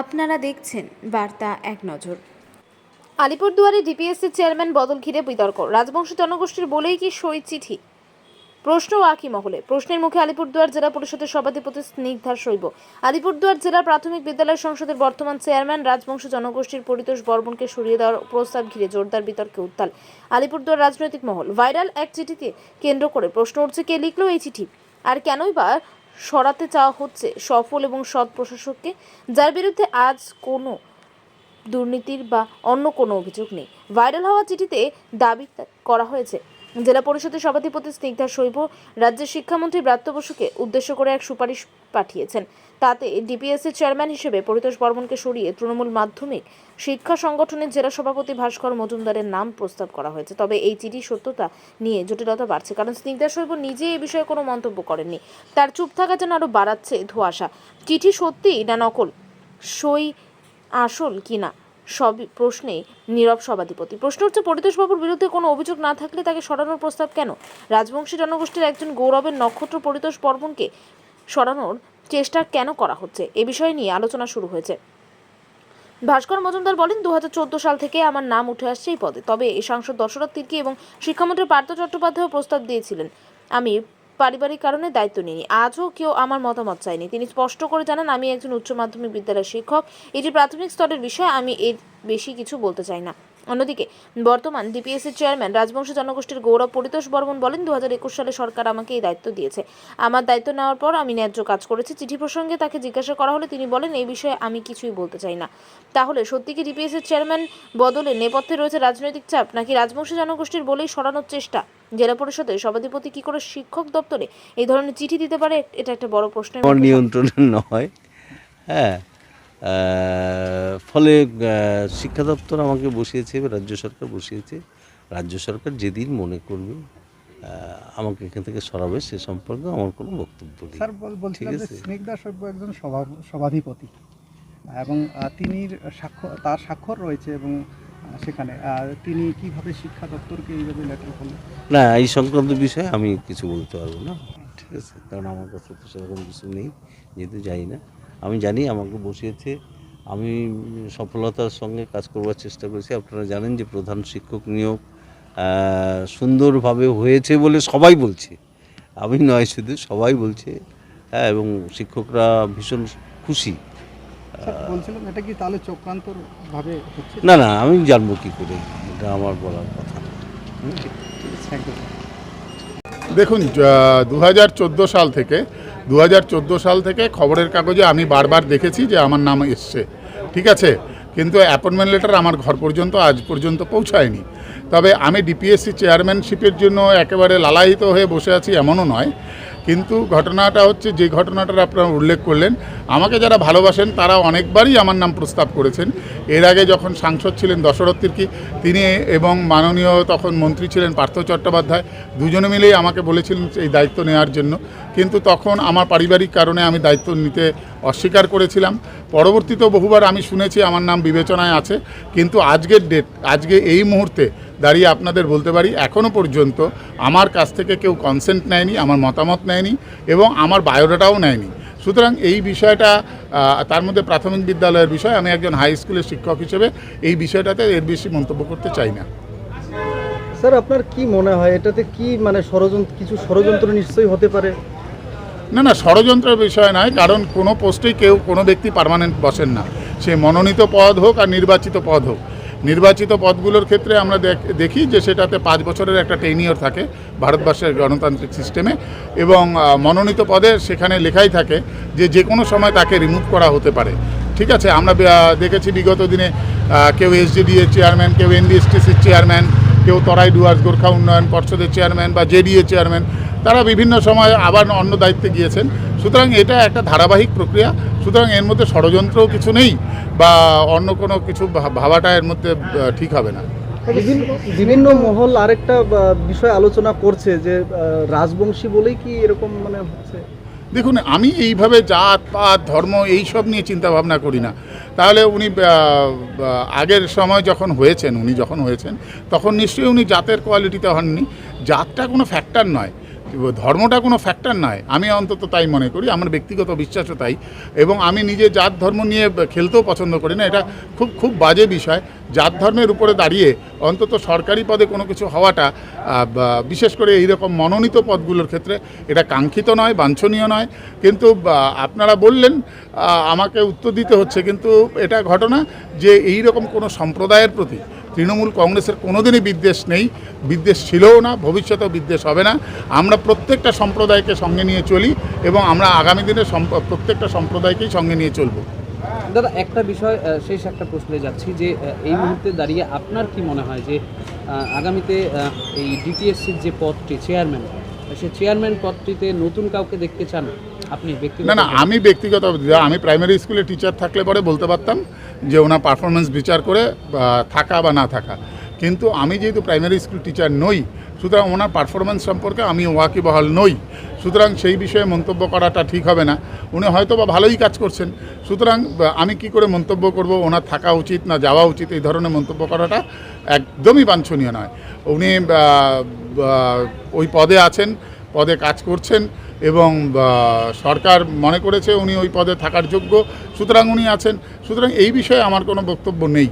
আপনারা দেখছেন বার্তা এক নজর। আলিপুরদুয়ারে ডিপিএসসি চেয়ারম্যান বদল ঘিরে বিতর্ক। রাজবংশ জনগোষ্ঠীর বলেই কি সই চিঠি? প্রশ্ন আকি মহলে? প্রশ্নের মুখে আলিপুরদুয়ার জেলা পরিষদের সভাধিপতি স্নিগ্ধার শৈব। আলিপুরদুয়ার জেলার প্রাথমিক বিদ্যালয় সংসদের বর্তমান চেয়ারম্যান রাজবংশ জনগোষ্ঠীর পরিতোষ বর্মনকে সরিয়ে দেওয়ার প্রস্তাব ঘিরে জোরদার বিতর্কে উত্তাল। আলিপুরদুয়ার রাজনৈতিক মহল। ভাইরাল এক চিঠিতে কেন্দ্র করে প্রশ্ন উঠছে, কে লিখলো এই চিঠি? আর কেনই বা সরাতে চাওয়া হচ্ছে সফল এবং সৎ প্রশাসককে, যার বিরুদ্ধে আজ কোনো দুর্নীতির বা অন্য কোনো অভিযোগ নেই। ভাইরাল হওয়া চিঠিতে দাবি করা হয়েছে জেলা পরিষদের সভাধিপতি স্নিগ্ধা শৈব রাজ্যের শিক্ষামন্ত্রী ব্রাত্য বসুকে উদ্দেশ্য করে এক সুপারিশ পাঠিয়েছেন। তাতে ডিপিএসসি চেয়ারম্যান হিসেবে পরিতোষ বর্মনকে সরিয়ে তৃণমূল মাধ্যমিক শিক্ষা সংগঠনের জেলা সভাপতি ভাস্কর মজুমদারের নাম প্রস্তাব করা হয়েছে। তবে এই চিঠির সত্যতা নিয়ে জটিলতা বাড়ছে, কারণ স্নিগ্ধা শৈব নিজে এই বিষয়ে কোনো মন্তব্য করেননি। তার চুপ থাকা যেন আরও বাড়াচ্ছে ধোঁয়াশা। চিঠি সত্যি না নকল, সই আসল কিনা? সবই প্রশ্নে নীরব সভাধিপতি। প্রশ্ন হচ্ছে, পরিতোষবাবুর বিরুদ্ধে কোনো অভিযোগ না থাকলে তাকে সরানোর প্রস্তাব কেন? রাজবংশী জনগোষ্ঠীর একজন গৌরবের নক্ষত্র পরিতোষ বর্মনকে সরানোর চেষ্টা কেন করা হচ্ছে? এ বিষয় নিয়ে আলোচনা শুরু হয়েছে। ভাস্কর মজুমদার বলেন দু হাজার চোদ্দ সাল থেকে আমার নাম উঠে আসছে এই পদে। তবে এই সাংসদ দশরথ তির্কি এবং শিক্ষামন্ত্রী পার্থ চট্টোপাধ্যায় প্রস্তাব দিয়েছিলেন। আমি পারিবারিক কারণে দায়িত্ব নিইনি। আজও কেউ আমার মতামত চায়নি। তিনি স্পষ্ট করে জানান, আমি একজন উচ্চ মাধ্যমিক বিদ্যালয়ের শিক্ষক। এটি প্রাথমিক স্তরের বিষয়, আমি এর বেশি কিছু বলতে চাই না। অন্যদিকে, বর্তমান ডিপিএসসি চেয়ারম্যান রাজবংশ জনগোষ্ঠীর গৌরব পরিতোষ বর্মন বলেন দু হাজার একুশ সালে সরকার আমাকে এই দায়িত্ব দিয়েছে। আমার দায়িত্ব নেওয়ার পর আমি ন্যায্য কাজ করেছি। চিঠি প্রসঙ্গে তাকে জিজ্ঞাসা করা হলে তিনি বলেন, এই বিষয়ে আমি কিছুই বলতে চাই না। তাহলে সত্যি কি ডিপিএসসি চেয়ারম্যান বদলে নেপথ্যে রয়েছে রাজনৈতিক চাপ, নাকি রাজবংশী জনগোষ্ঠীর বলেই সরানোর চেষ্টা? জেলা পরিষদের সভাধিপতি কি করে শিক্ষক দপ্তরে এই ধরনের চিঠি দিতে পারে, এটা একটা বড় মুখে নিয়ন্ত্রণে নয়। হ্যাঁ। ফলে শিক্ষা দপ্তর আমাকে বসিয়েছে বা রাজ্য সরকার বসিয়েছে। রাজ্য সরকার যেদিন মনে করবে আমাকে এখান থেকে সরাবে সে সম্পর্কে আমার কোনো বক্তব্য নেই। স্যার বল- বলছিলাম ঠিক যে আছে। স্নিগ্ধা সভ্য একজন সভা- সভাধিপতি। এবং তিনি স্বাক্ষর তার স্বাক্ষর রয়েছে এবং সেখানে। তিনি কীভাবে শিক্ষা দপ্তরকে এইভাবে লেটার করলেন? না এই সংক্রান্ত বিষয়ে আমি কিছু বলতে পারব না। ঠিক আছে? কারণ আমার কাছে তো সেরকম কিছু নেই যেহেতু জানি না। আমি জানি আমাকে বসিয়েছে। আমি সফলতার সঙ্গে কাজ করবার চেষ্টা করেছি। আপনারা জানেন যে প্রধান শিক্ষক নিয়োগ সুন্দরভাবে হয়েছে বলে সবাই বলছে। আমি নয় শুধু সবাই বলছে হ্যাঁ এবং শিক্ষকরা ভীষণ খুশি। বলছিলাম এটা কি তাহলে চক্রান্তর ভাবে হচ্ছে? না না আমি জানব কী করে এটা আমার বলার কথা? থ্যাংক ইউ দেখুন দু হাজার চোদ্দ সাল থেকে দু হাজার চোদ্দ সাল থেকে খবরের কাগজে আমি বারবার দেখেছি যে আমার নাম এসছে। ঠিক আছে? কিন্তু অ্যাপয়েন্টমেন্ট লেটার আমার ঘর পর্যন্ত, আজ পর্যন্ত পৌঁছায়নি। তবে আমি ডিপিএসসি চেয়ারম্যানশিপের জন্য একেবারে লালায়িত হয়ে বসে আছি এমনও নয় কিন্তু ঘটনাটা হচ্ছে যে ঘটনাটার আপনারা উল্লেখ করলেন, আমাকে যারা ভালোবাসেন তারা অনেকবারই আমার নাম প্রস্তাব করেছেন। এর আগে যখন সাংসদ ছিলেন দশরথ কি তিনি এবং মাননীয় তখন মন্ত্রী ছিলেন পার্থ চট্টোপাধ্যায়, দুজনে মিলেই আমাকে বলেছিলেন এই দায়িত্ব নেওয়ার জন্য। কিন্তু তখন আমার পারিবারিক কারণে আমি দায়িত্ব নিতে অস্বীকার করেছিলাম। পরবর্তীতেও বহুবার আমি শুনেছি, আমার নাম বিবেচনায় আছে। কিন্তু আজকের ডেট আজকে এই মুহূর্তে দাঁড়িয়ে আপনাদের বলতে পারি এখনও পর্যন্ত আমার কাছ থেকে কেউ কনসেন্ট নেয়নি, আমার মতামত নেয়নি এবং আমার বায়োডাটাও নেয়নি। সুতরাং এই বিষয়টা তার মধ্যে প্রাথমিক বিদ্যালয়ের বিষয়, আমি একজন হাই স্কুলের শিক্ষক হিসেবে এই বিষয়টাতে এর বেশি মন্তব্য করতে চাই না। স্যার, আপনার কি মনে হয়? এটাতে কি মানে ষড়যন্ত্র, কিছু ষড়যন্ত্র নিশ্চয়ই হতে পারে? না না, ষড়যন্ত্রের বিষয় নয়, কারণ কোনো পোস্টেই কেউ, কোনো ব্যক্তি পার্মানেন্ট বসেন না। সে মনোনীত পদ হোক আর নির্বাচিত পদ হোক। নির্বাচিত পদগুলোর ক্ষেত্রে আমরা দেখ- যে সেটাতে পাঁচ বছরের একটা টেনিয়র থাকে ভারতবর্ষের গণতান্ত্রিক সিস্টেমে এবং মনোনীত পদে সেখানে লেখাই থাকে যে যে কোনো সময় তাকে রিমুভ করা হতে পারে। ঠিক আছে, আমরা দেখেছি বিগত দিনে কেউ এসডিডিএ চেয়ারম্যান কেউ এনডিএসটিসির চেয়ারম্যান কেউ তরাই ডুয়ার্স গোর্খা উন্নয়ন পর্ষদের চেয়ারম্যান বা জেডিএ চেয়ারম্যান তারা বিভিন্ন সময় আবার অন্য দায়িত্বে গিয়েছেন। সুতরাং এটা একটা ধারাবাহিক প্রক্রিয়া। সুতরাং এর মধ্যে ষড়যন্ত্রও কিছু নেই বা অন্য কোনো কিছু ভাবাটা এর মধ্যে ঠিক হবে না। বিভিন্ন মহল আরেকটা বিষয় আলোচনা করছে যে রাজবংশী বলেই কি এরকম মানে হচ্ছে? দেখুন আমি এইভাবে জাত পাত ধর্ম এই সব নিয়ে চিন্তা ভাবনা করি না। তাহলে উনি আগের সময় যখন হয়েছেন উনি যখন হয়েছেন তখন নিশ্চয়ই উনি জাতের কোয়ালিটিতে হননি। জাতটা কোনো ফ্যাক্টর নয়। ধর্মটা কোনো ফ্যাক্টর নয় আমি অন্তত তাই মনে করি, আমার ব্যক্তিগত বিশ্বাসও তাই। এবং আমি নিজে জাত ধর্ম নিয়ে খেলতেও পছন্দ করি না, এটা খুব খুব বাজে বিষয়। জাত ধর্মের উপরে দাঁড়িয়ে অন্তত সরকারি পদে কোনো কিছু হওয়াটা বিশেষ করে এইরকম মনোনীত পদগুলোর ক্ষেত্রে এটা কাঙ্ক্ষিত নয়, বাঞ্ছনীয় নয়। কিন্তু আপনারা বললেন আমাকে উত্তর দিতে হচ্ছে, কিন্তু এটা ঘটনা যে এই রকম কোনো সম্প্রদায়ের প্রতি তৃণমূল কংগ্রেসের কোনোদিনই বিদ্বেষ নেই। বিদ্বেষ ছিলও না ভবিষ্যতেও বিদ্বেষ হবে না। আমরা প্রত্যেকটা সম্প্রদায়কে সঙ্গে নিয়ে চলি এবং আমরা আগামী দিনে সম্প- প্রত্যেকটা সম্প্রদায়কেই সঙ্গে নিয়ে চলবো। দাদা একটা বিষয় শেষ একটা প্রশ্নে যাচ্ছি যে এই মুহূর্তে দাঁড়িয়ে আপনার কি মনে হয় যে আগামীতে এই ডিটিএসসির যে পদটি চেয়ারম্যান সে চেয়ারম্যান পদটিতে নতুন কাউকে দেখতে চান আপনি? ব্যক্তিগত না না আমি ব্যক্তিগত আমি প্রাইমারি স্কুলে টিচার থাকলে পরে বলতে পারতাম। যে ওনার পারফরমেন্স বিচার করে থাকা বা না থাকা। কিন্তু আমি যেহেতু প্রাইমারি স্কুল টিচার নই, সুতরাং ওনার পারফরমেন্স সম্পর্কে আমি ওয়াকিবহাল নই। সুতরাং সেই বিষয়ে মন্তব্য করাটা ঠিক হবে না। উনি হয়তো বা ভালোই কাজ করছেন। সুতরাং আমি কি করে মন্তব্য করব, ওনার থাকা উচিত না যাওয়া উচিত, এই ধরনের মন্তব্য করাটা একদমই বাঞ্ছনীয় নয়। উনি ওই পদে আছেন, পদে কাজ করছেন। এবং সরকার মনে করেছে উনি ওই পদে থাকার যোগ্য। সুতরাং উনি আছেন। সুতরাং এই বিষয়ে আমার কোনো বক্তব্য নেই।